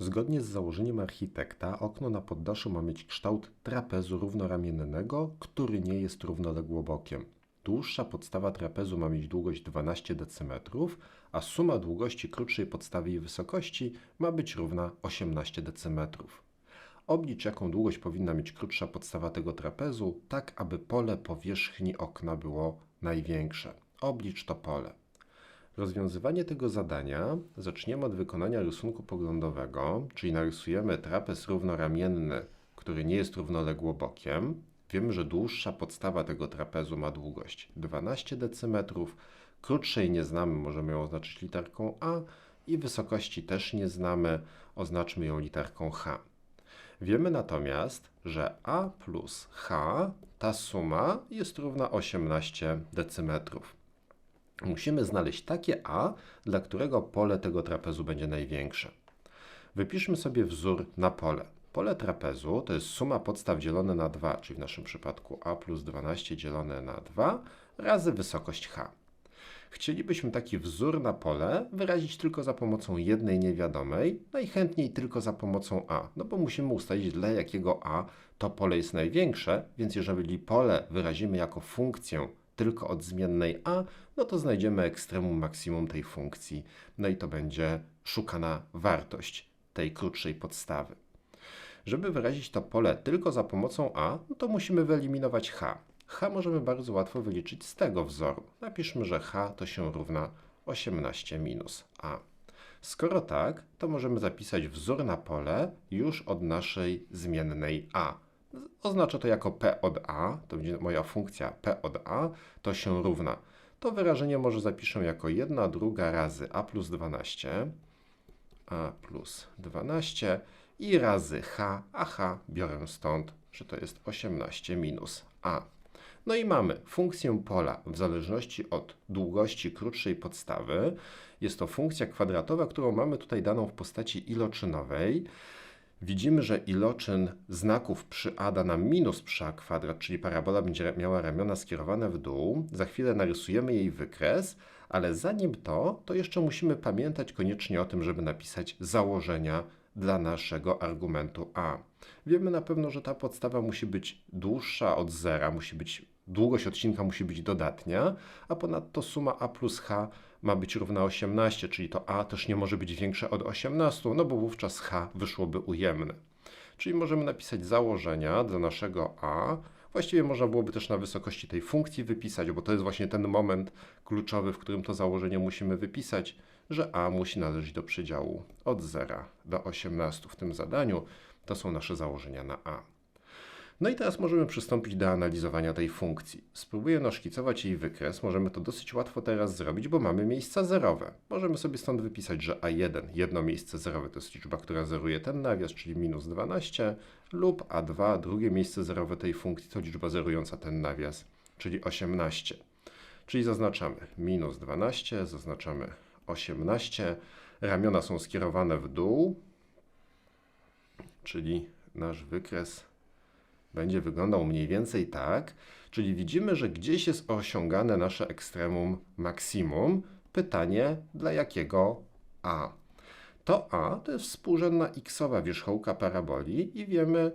Zgodnie z założeniem architekta, okno na poddaszu ma mieć kształt trapezu równoramiennego, który nie jest równoległobokiem. Dłuższa podstawa trapezu ma mieć długość 12 dm, a suma długości krótszej podstawy i wysokości ma być równa 18 dm. Oblicz, jaką długość powinna mieć krótsza podstawa tego trapezu, tak aby pole powierzchni okna było największe. Oblicz to pole. Rozwiązywanie tego zadania zaczniemy od wykonania rysunku poglądowego, czyli narysujemy trapez równoramienny, który nie jest równoległobokiem. Wiemy, że dłuższa podstawa tego trapezu ma długość 12 dm, krótszej nie znamy, możemy ją oznaczyć literką A i wysokości też nie znamy, oznaczmy ją literką H. Wiemy natomiast, że A plus H, ta suma jest równa 18 decymetrów. Musimy znaleźć takie A, dla którego pole tego trapezu będzie największe. Wypiszmy sobie wzór na pole. Pole trapezu to jest suma podstaw dzielone na 2, czyli w naszym przypadku A plus 12 dzielone na 2 razy wysokość H. Chcielibyśmy taki wzór na pole wyrazić tylko za pomocą jednej niewiadomej, najchętniej tylko za pomocą A, no bo musimy ustalić dla jakiego A to pole jest największe, więc jeżeli pole wyrazimy jako funkcję tylko od zmiennej A, no to znajdziemy ekstremum maksimum tej funkcji, no i to będzie szukana wartość tej krótszej podstawy. Żeby wyrazić to pole tylko za pomocą A, no to musimy wyeliminować H. H możemy bardzo łatwo wyliczyć z tego wzoru. Napiszmy, że H to się równa 18 minus A. Skoro tak, to możemy zapisać wzór na pole już od naszej zmiennej A. Oznacza to jako P od A, to będzie moja funkcja P od A, to się równa. To wyrażenie może zapiszę jako 1 druga razy A plus 12, A plus 12 i razy H, a H biorę stąd, że to jest 18 minus A. No i mamy funkcję pola w zależności od długości krótszej podstawy. Jest to funkcja kwadratowa, którą mamy tutaj daną w postaci iloczynowej. Widzimy, że iloczyn znaków przy a da nam minus przy a kwadrat, czyli parabola będzie miała ramiona skierowane w dół. Za chwilę narysujemy jej wykres, ale zanim to, to jeszcze musimy pamiętać koniecznie o tym, żeby napisać założenia dla naszego argumentu a. Wiemy na pewno, że ta podstawa musi być dłuższa od zera, musi być, długość odcinka musi być dodatnia, a ponadto suma a plus h ma być równa 18, czyli to a też nie może być większe od 18, no bo wówczas h wyszłoby ujemne. Czyli możemy napisać założenia dla naszego a. Właściwie można byłoby też na wysokości tej funkcji wypisać, bo to jest właśnie ten moment kluczowy, w którym to założenie musimy wypisać, że a musi należeć do przedziału od 0 do 18 w tym zadaniu. To są nasze założenia na a. No i teraz możemy przystąpić do analizowania tej funkcji. Spróbuję naszkicować jej wykres. Możemy to dosyć łatwo teraz zrobić, bo mamy miejsca zerowe. Możemy sobie stąd wypisać, że a1, jedno miejsce zerowe, to jest liczba, która zeruje ten nawias, czyli minus 12, lub a2, drugie miejsce zerowe tej funkcji, to liczba zerująca ten nawias, czyli 18. Czyli zaznaczamy minus 12, zaznaczamy 18. Ramiona są skierowane w dół, czyli nasz wykres będzie wyglądał mniej więcej tak, czyli widzimy, że gdzieś jest osiągane nasze ekstremum maksimum. Pytanie, dla jakiego a? To a to jest współrzędna xowa wierzchołka paraboli i wiemy,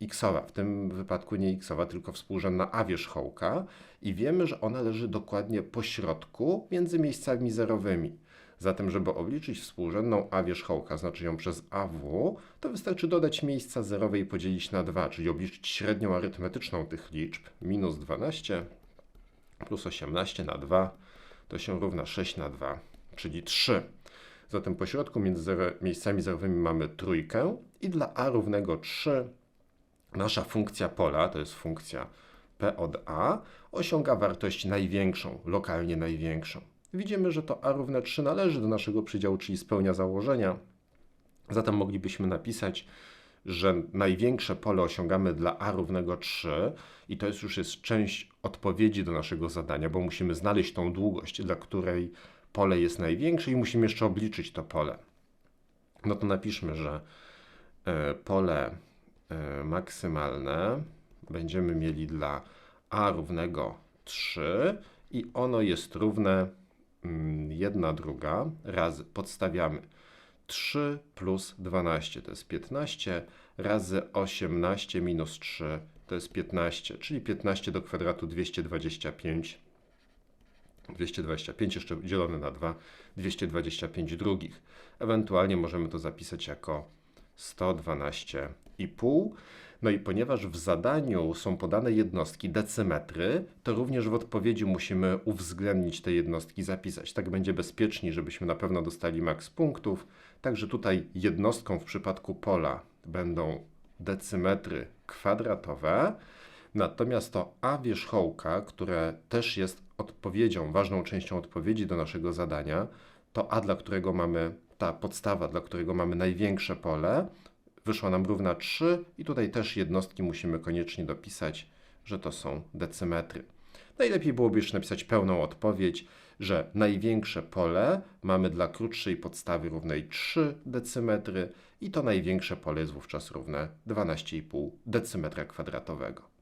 xowa, w tym wypadku nie xowa, tylko współrzędna a wierzchołka i wiemy, że ona leży dokładnie po środku między miejscami zerowymi. Zatem, żeby obliczyć współrzędną a wierzchołka, znaczy ją przez AW, to wystarczy dodać miejsca zerowe i podzielić na 2, czyli obliczyć średnią arytmetyczną tych liczb. Minus 12 plus 18 na 2 to się równa 6 na 2, czyli 3. Zatem po środku między zero, miejscami zerowymi mamy trójkę i dla a równego 3 nasza funkcja pola, to jest funkcja p od a, osiąga wartość największą, lokalnie największą. Widzimy, że to a równe 3 należy do naszego przydziału, czyli spełnia założenia. Zatem moglibyśmy napisać, że największe pole osiągamy dla a równego 3 i to jest już jest część odpowiedzi do naszego zadania, bo musimy znaleźć tą długość, dla której pole jest największe i musimy jeszcze obliczyć to pole. No to napiszmy, że e, pole e, maksymalne będziemy mieli dla a równego 3 i ono jest równe 1 mm, druga razy podstawiamy 3 plus 12 to jest 15, razy 18 minus 3 to jest 15, czyli 15 do kwadratu 225. 225 jeszcze dzielone na 2, 225 drugich. Ewentualnie możemy to zapisać jako 112,5. No i ponieważ w zadaniu są podane jednostki decymetry, to również w odpowiedzi musimy uwzględnić te jednostki, zapisać. Tak będzie bezpieczniej, żebyśmy na pewno dostali maks punktów. Także tutaj jednostką w przypadku pola będą decymetry kwadratowe. Natomiast to a wierzchołka, które też jest odpowiedzią, ważną częścią odpowiedzi do naszego zadania, to a, dla którego mamy, ta podstawa, dla którego mamy największe pole, wyszła nam równa 3 i tutaj też jednostki musimy koniecznie dopisać, że to są decymetry. Najlepiej byłoby już napisać pełną odpowiedź, że największe pole mamy dla krótszej podstawy równej 3 decymetry i to największe pole jest wówczas równe 12,5 decymetra kwadratowego.